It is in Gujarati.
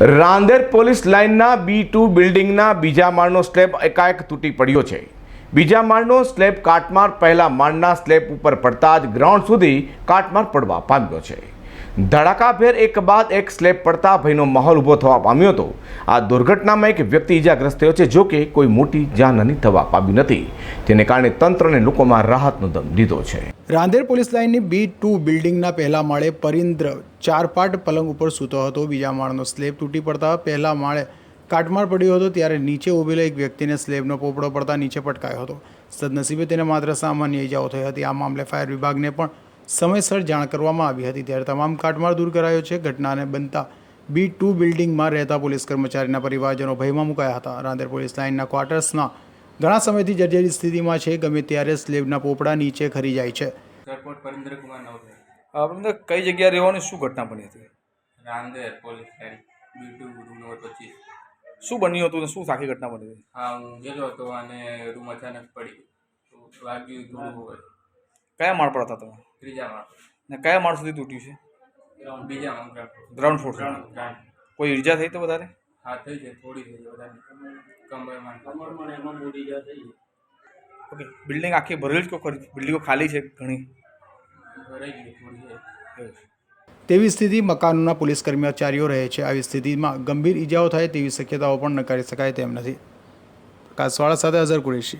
રાંદેર પોલીસ લાઇનના બી ટુ બિલ્ડિંગના બીજા માળનો સ્લેબ એકાએક તૂટી પડ્યો છે. બીજા માળનો સ્લેબ કાટમાળ પહેલા માળના સ્લેબ ઉપર પડતા જ ગ્રાઉન્ડ સુધી કાટમાળ પડવા પામ્યો છે. ધડાકાભેર એક બાદ એક સ્લેબ પડતા ભયનો માહોલ ઊભો થવા પામ્યો હતો. આ દુર્ઘટનામાં એક વ્યક્તિ ઇજાગ્રસ્ત થયો છે, જો કે કોઈ મોટી જાનહાની થવા પામી નથી. જેને કારણે તંત્ર અને લોકોમાં રાહતનો દમ લીધો છે. રાંદેર પોલીસ લાઇનની બી ટુ બિલ્ડિંગના પહેલા માળે પરિન્દ્ર ચાર પાટ પલંગ ઉપર સૂતો હતો. બીજા માળનો સ્લેબ તૂટી પડતા પહેલા માળે કાટમાળ પડ્યો હતો, ત્યારે નીચે ઊભેલા એક વ્યક્તિને સ્લેબનો પોપડો પડતા નીચે પટકાયો હતો. સદનસીબે તેને માત્ર સામાન્ય ઇજાઓ થઈ હતી. આ મામલે ફાયર વિભાગને પણ સમયસર જાણ કરવામાં આવી હતી ત્યારે તમામ કાટમાળ દૂર કરાયો છે. ઘટનાને બનતા બી ટુ બિલ્ડિંગમાં રહેતા પોલીસ કર્મચારીના પરિવારજનો ભયમાં મુકાયા હતા. રાંદેર પોલીસ લાઇનના ક્વાર્ટર્સના ઘણા સમયથી જર્જરિત સ્થિતિમાં છે. ગમે ત્યારે સ્લેબના પોપડા નીચે ખરી જાય છે. આપણે કઈ જગ્યાએ રહેવાની શું ઘટના બની હતી? Rander police B two room number પચીસ. શું બન્યું હતું શું સાખી ઘટના બની હતી? હા હું ગયેલો હતો અને રૂમ અચાનક પડી તો વાગ્યું થોડું હોય. કયા માળ પર હતા તમે? ત્રીજા માળ. ને કયા માળ સુધી તૂટ્યું છે? બીજા ગ્રાઉન્ડ ફ્લોર કોઈ ઈજા થઈ તો વધારે? હા થઈ છે થોડી થઈ છે વધારે. કમરમાં કમરમાં ઓકે બિલ્ડિંગ આખી ભરેલી જ બિલ્ડિંગો ખાલી છે ઘણી. તેવી સ્થિતિ મકાનોના પોલીસ કર્મચારીઓ રહે છે. આવી સ્થિતિમાં ગંભીર ઈજાઓ થાય તેવી શક્યતાઓ પણ નકારી શકાય તેમ નથી. પ્રકાશવાળા સાથે અઝર કુરેશી.